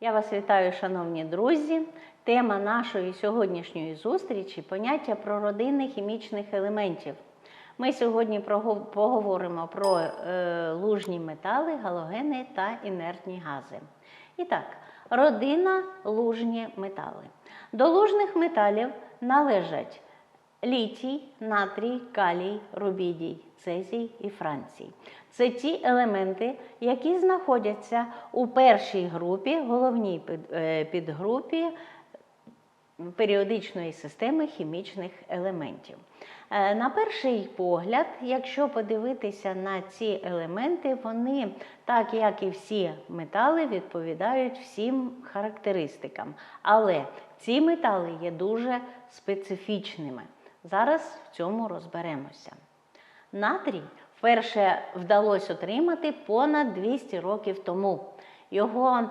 Я вас вітаю, шановні друзі. Тема нашої сьогоднішньої зустрічі поняття природинних хімічних елементів. Ми сьогодні поговоримо про е, лужні метали, галогени та інертні гази. І так, родина лужні метали. До лужних металів належать літій, натрій, калій, рубідій, цезій і францій. Це ті елементи, які знаходяться у першій групі, головній е, підгрупі періодичної системи хімічних елементів. Е, На перший погляд, якщо подивитися на ці елементи, вони, так як і всі метали, відповідають всім характеристикам. Але ці метали є дуже специфічними. Зараз в цьому розберемося. Натрій вперше вдалося отримати понад 200 років тому. Його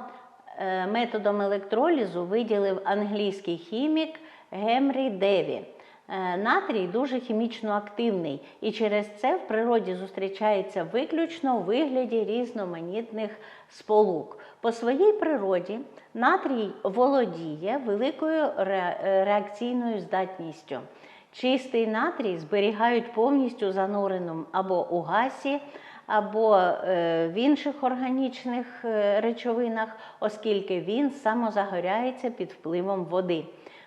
е, методом електролізу виділив англійський хімік Гемрі Деві. Е, Натрій дуже хімічно активний і через це в природі зустрічається виключно у вигляді різноманітних сполук. По своїй природі натрій володіє великою е, реакційною здатністю. Чистий натрій зберігають повністю зануреним або у гасі, або е, в інших органічних е, речовинах, оскільки він самозагоряється під впливом води.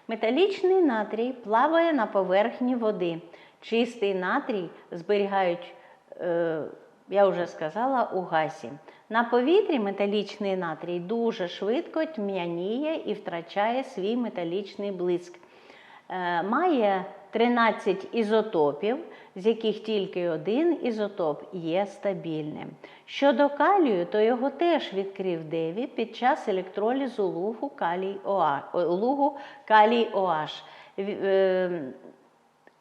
Металічний натрій плаває на поверхні води. Чистий натрій зберігають, е, я вже сказала, у гасі. На повітрі металічний натрій дуже швидко тьмяніє і втрачає свій металічний блиск. Має 13 ізотопів, з яких тільки один ізотоп є стабільним. Щодо калію, то його теж відкрив Деві під час електролізу лугу калій о, лугу калій. Е,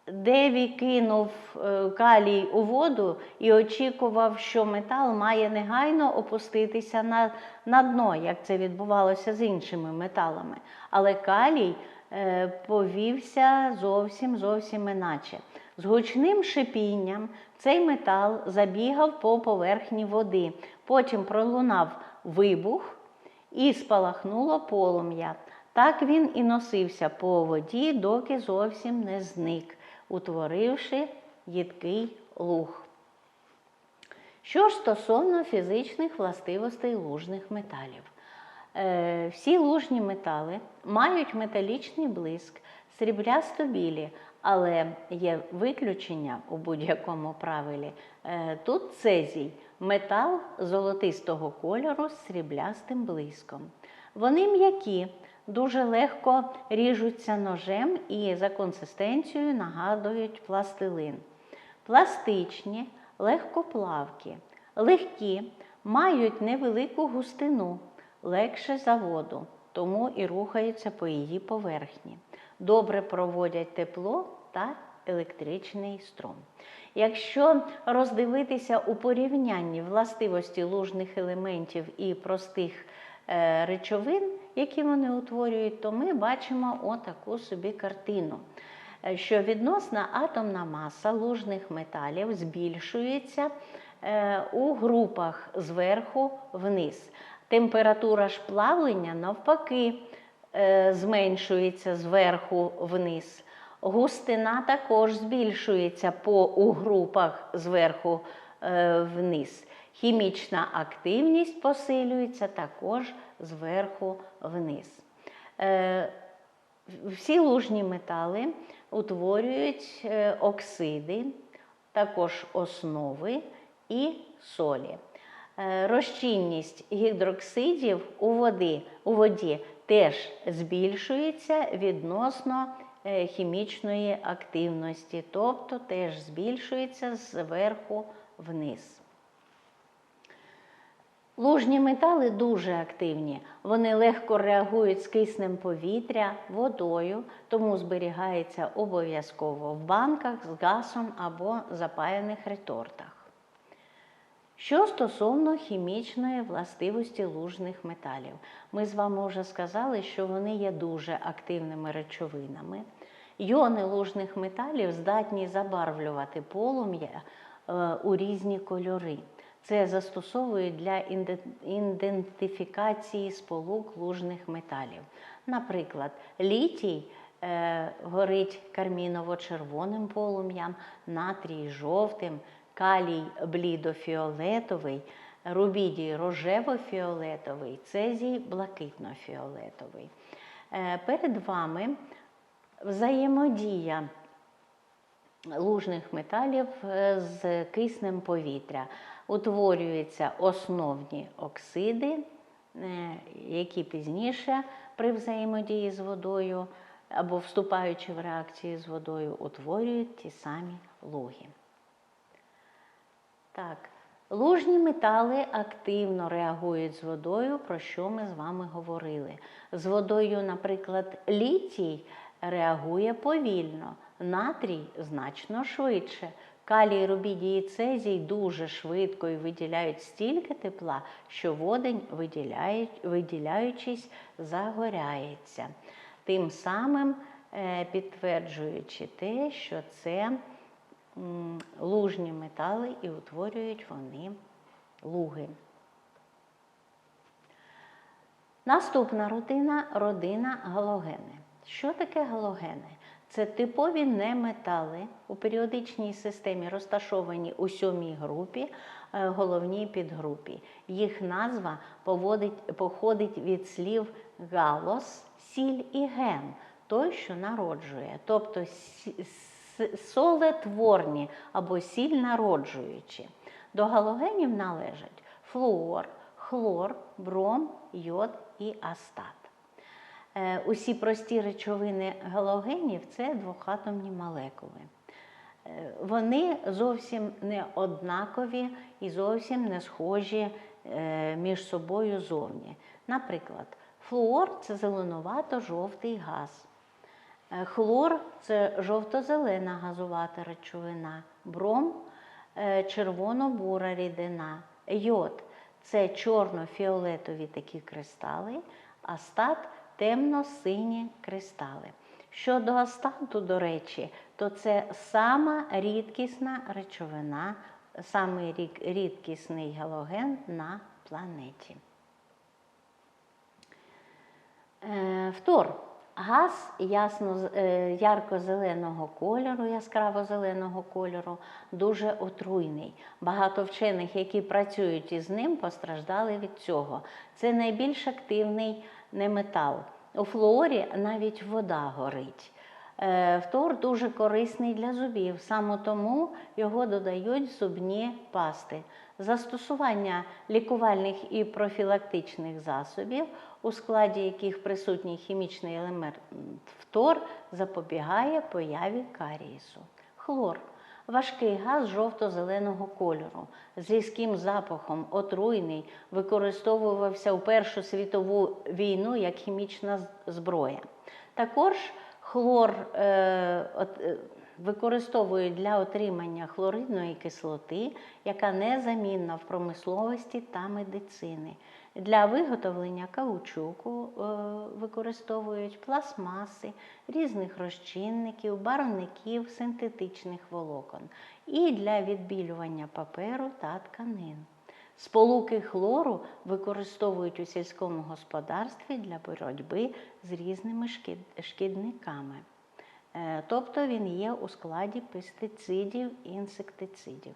Деві кинув е, калій у воду і очікував, що метал має негайно опуститися на, на дно, як це відбувалося з іншими металами. Але калій повівся зовсім зовсім іначе. З гучним шипінням цей метал забігав по поверхні води. Потім пролунав вибух і спалахнуло полум'я. Так він і носився по воді, доки зовсім не зник, утворивши їдкий луг. Що ж стосовно фізичних властивостей лужних металів. Е, всі лужні метали мають металічний блиск, сріблясто білі, але є виключення у будь-якому правилі. Е, тут цезій метал золотистого кольору з сріблястим блиском. Вони м'які, дуже легко ріжуться ножем і за консистенцією нагадують пластилин. Пластичні, легкоплавкі, легкі, мають невелику густину, легше за воду, тому і рухаються по її поверхні. Добре проводять тепло та електричний струм. Якщо роздивитися у порівнянні властивості лужних елементів і простих е, речовин, які вони утворюють, то ми бачимо отаку собі картину. Е, Що відносна атомна маса лужних металів збільшується е, у групах зверху вниз. Температура ж плавлення навпаки е, зменшується зверху вниз. Густина також збільшується по у групах зверху е, вниз. Хімічна активність посилюється також зверху вниз. Е, всі лужні метали утворюють оксиди, також основи і солі. Е, Розчинність гідроксидів у воді, у воді теж збільшується відносно е, хімічної активності, тобто теж збільшується зверху вниз. Лужні метали дуже активні. Вони легко реагують з киснем повітря, водою, тому зберігається обов'язково в банках з газом або запаяних ретортах. Що стосовно хімічної властивості лужних металів, ми з вами вже сказали, що вони є дуже активними речовинами. Йони лужних металів здатні забарвлювати полум'я е, у різні кольори. Це застосовують для ідентифікації сполук лужних металів. Наприклад, літій е, горить карміново-червоним полум'ям, натрій жовтим, калій блідофіолетовий, рубідій рожево-фіолетовий, цезій блакитно-фіолетовий. Е, Перед вами взаємодія лужних металів е, з киснем повітря. Утворюються основні оксиди, е, які пізніше при взаємодії з водою або вступаючи в реакцію з водою, утворюють ті самі луги. Так, лужні метали активно реагують з водою, про що ми з вами говорили. З водою, наприклад, літій реагує повільно, натрій значно швидше. Калій, рубідій і цезій дуже швидко і виділяють стільки тепла, що водень, виділяючись, загоряється. Тим самим е, підтверджуючи те, що це лужні метали і утворюють вони луги. Наступна родина родина галогени. Що таке галогени? Це типові неметали у періодичній системі, розташовані у сьомій групі, е, головній підгрупі. Їх назва поводить, походить від слів галос, сіль і ген, той, що народжує, тобто солетворні або сіль народжуючі. До галогенів належать флуор, хлор, бром, йод і астат. Е, Усі прості речовини галогенів це двохатомні молекули. Е, Вони зовсім не однакові і зовсім не схожі е, між собою зовні. Наприклад, флуор це зеленувато-жовтий газ. Е, Хлор це жовто-зелена газувата речовина, бром е, червоно-бура рідина, йод це чорно-фіолетові такі кристали, астат темно-сині кристали. Щодо астату, до речі, то це сама рідкісна речовина, самий рідкісний галоген на планеті. Е, Фтор. Газ ясно, е, ярко-зеленого кольору, яскраво-зеленого кольору, дуже отруйний. Багато вчених, які працюють із ним, постраждали від цього. Це найбільш активний неметал. У флуорі навіть вода горить. Е, Фтор дуже корисний для зубів, саме тому його додають зубні пасти. Застосування лікувальних і профілактичних засобів, у складі яких присутній хімічний елемент фтор, запобігає появі карієсу. Хлор важкий газ жовто-зеленого кольору, з різким запахом, отруйний, використовувався у Першу світову війну як хімічна зброя. Також хлор е, от, е, використовують для отримання хлоридної кислоти, яка незамінна в промисловості та медицини. Для виготовлення каучуку е, використовують пластмаси, різних розчинників, барвників, синтетичних волокон і для відбілювання паперу та тканин. Сполуки хлору використовують у сільському господарстві для боротьби з різними шкідниками. Е, Тобто він є у складі пестицидів і інсектицидів.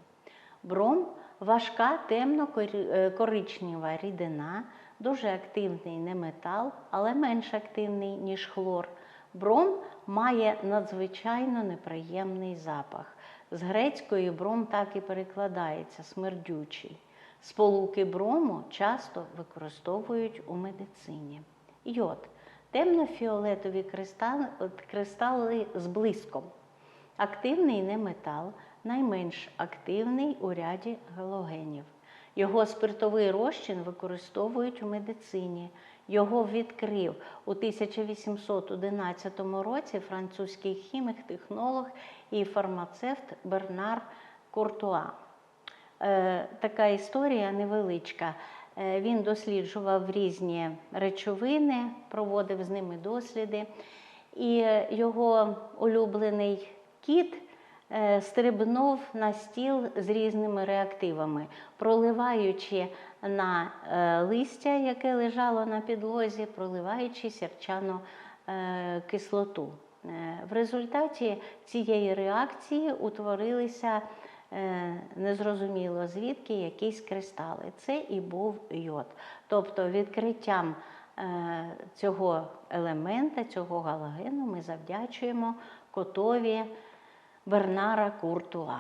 Бром важка темно-коричнева рідина, дуже активний неметал, але менш активний, ніж хлор. Бром має надзвичайно неприємний запах. З грецької бром так і перекладається смердючий. Сполуки брому часто використовують у медицині. Йод темно-фіолетові кристали з блиском. Активний неметал, найменш активний у ряді галогенів. Його спиртовий розчин використовують у медицині. Його відкрив у 1811 році французький хімік, технолог і фармацевт Бернар Куртуа. Е, така історія невеличка. Е, Він досліджував різні речовини, проводив з ними досліди. І е, його улюблений кіт е, стрибнув на стіл з різними реактивами, проливаючи на е, листя, яке лежало на підлозі, проливаючи сірчану е, кислоту. В результаті цієї реакції утворилися незрозуміло звідки якісь кристали. Це і був йод. Тобто відкриттям цього елемента, цього галогену ми завдячуємо котові Бернара Куртуа.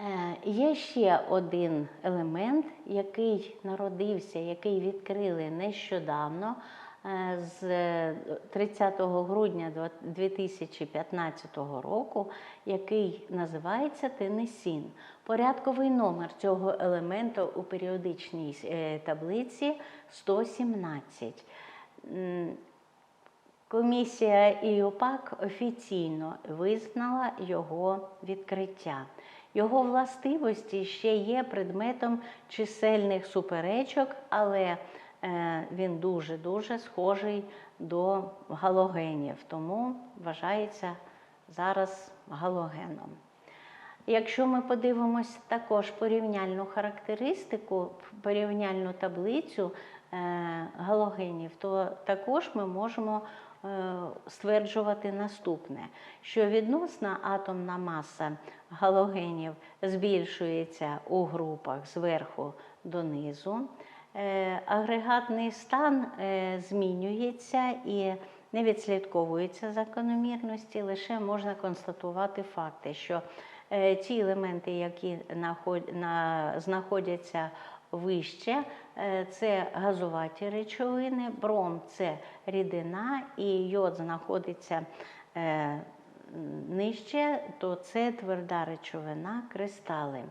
Е, Є ще один елемент, який народився, який відкрили нещодавно, е, з 30 грудня 2015 року, який називається тенесін. Порядковий номер цього елементу у періодичній е, таблиці 117. Комісія ІОПАК офіційно визнала його відкриття. Його властивості ще є предметом чисельних суперечок, але е, він дуже-дуже схожий до галогенів, тому вважається зараз галогеном. Якщо ми подивимось також порівняльну характеристику, порівняльну таблицю е, галогенів, то також ми можемо стверджувати наступне, що відносна атомна маса галогенів збільшується у групах зверху донизу. Е, Агрегатний стан е, змінюється і не відслідковуються закономірності, лише можна констатувати факти, що е, ті елементи, які знаходяться вище, е, це газуваті речовини, бром це рідина, і йод знаходиться е, нижче, то це тверда речовина, кристали.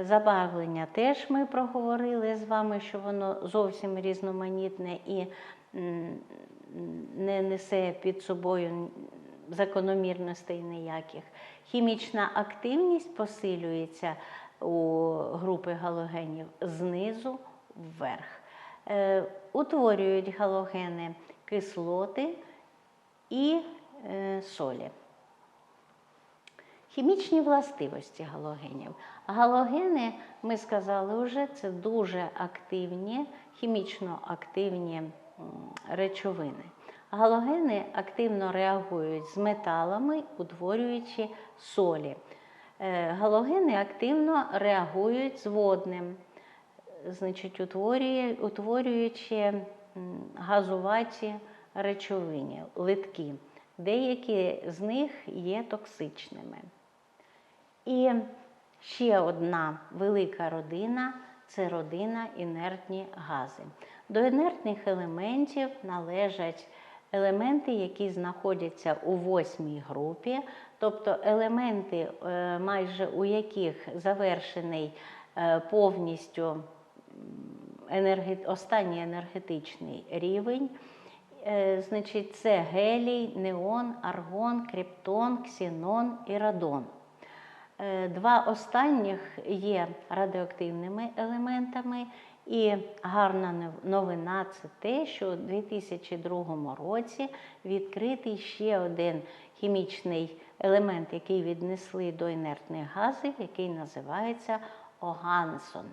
Забарвлення теж ми проговорили з вами, що воно зовсім різноманітне і не несе під собою закономірностей ніяких. Хімічна активність посилюється у групи галогенів знизу вверх. Е, Утворюють галогени кислоти і е, солі. Хімічні властивості галогенів. Галогени, ми сказали вже, це дуже активні, хімічно активні речовини. Галогени активно реагують з металами, утворюючи солі. Е, Галогени активно реагують з водним, значить, утворюючи газуваті речовини, литки. Деякі з них є токсичними. І ще одна велика родина це родина інертні гази. До інертних елементів належать елементи, які знаходяться у восьмій групі, тобто елементи, е, майже у яких завершений е, повністю м, останній енергетичний рівень. Е, Значить, це гелій, неон, аргон, криптон, ксенон і радон. Два останніх є радіоактивними елементами, і гарна новина це те, що у 2002 році відкритий ще один хімічний елемент, який віднесли до інертних газів, який називається огансон.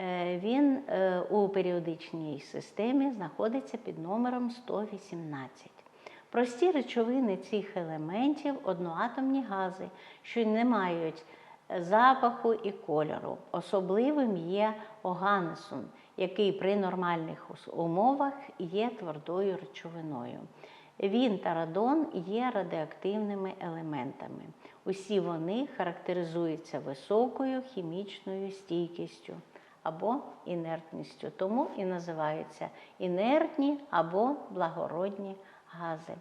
Е, Він е, у періодичній системі знаходиться під номером 118. Прості речовини цих елементів одноатомні гази, що не мають запаху і кольору. Особливим є оганесун, який при нормальних умовах є твердою речовиною. Він та радон є радіоактивними елементами. Усі вони характеризуються високою хімічною стійкістю або інертністю, тому і називаються інертні або благородні гази.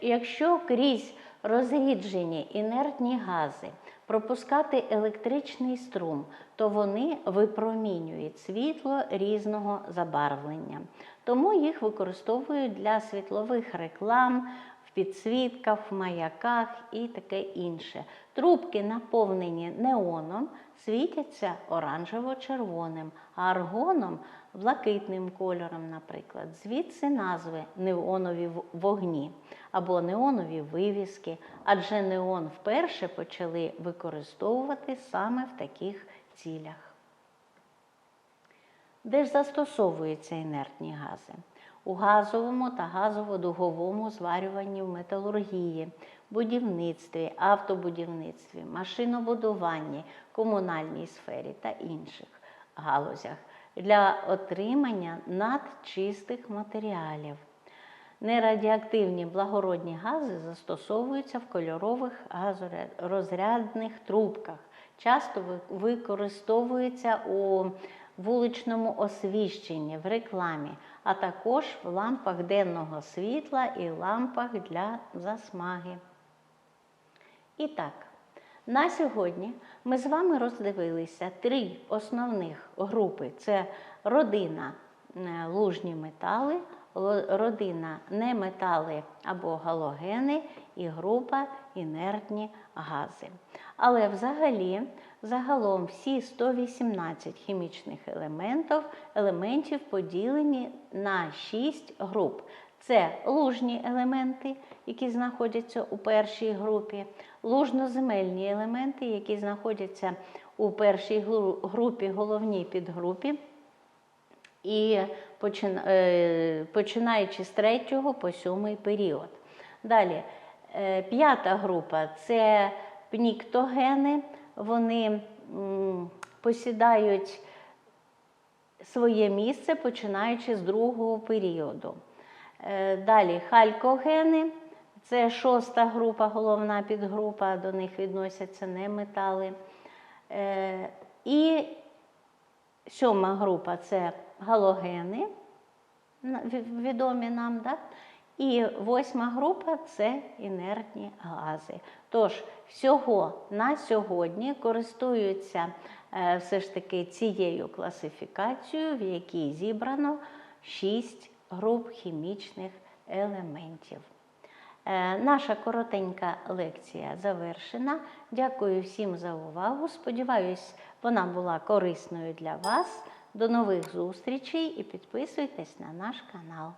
Якщо крізь розріджені інертні гази пропускати електричний струм, то вони випромінюють світло різного забарвлення. Тому їх використовують для світлових реклам, підсвітках, маяках і таке інше. Трубки, наповнені неоном, світяться оранжево-червоним, а аргоном блакитним кольором, наприклад. Звідси назви неонові вогні або неонові вивіски, адже неон вперше почали використовувати саме в таких цілях. Де ж застосовуються інертні гази? У газовому та газово-дуговому зварюванні в металургії, будівництві, автобудівництві, машинобудуванні, комунальній сфері та інших галузях для отримання надчистих матеріалів. Нерадіоактивні благородні гази застосовуються в кольорових газорозрядних трубках, часто використовуються у вуличному освіщенні, в рекламі, а також в лампах денного світла і лампах для засмаги. І так, на сьогодні ми з вами роздивилися три основних групи: це родина е, лужні метали, родина неметали або галогени і група інертні гази. Але взагалі, загалом всі 118 хімічних елементів, елементів поділені на 6 груп. Це лужні елементи, які знаходяться у першій групі, лужноземельні елементи, які знаходяться у першій групі, головній підгрупі, і е, починаючи з третього по сьомий період. Далі, е, п'ята група це пніктогени, вони посідають своє місце, починаючи з другого періоду. Е, Далі халькогени, це шоста група, головна підгрупа, до них відносяться неметали. Е, І сьома група це галогени, відомі нам, да? І восьма група це інертні гази. Тож, всього на сьогодні користуються е, все ж таки цією класифікацією, в якій зібрано шість груп хімічних елементів. Е, Наша коротенька лекція завершена. Дякую всім за увагу. Сподіваюсь, вона була корисною для вас. До нових зустрічей і підписуйтесь на наш канал.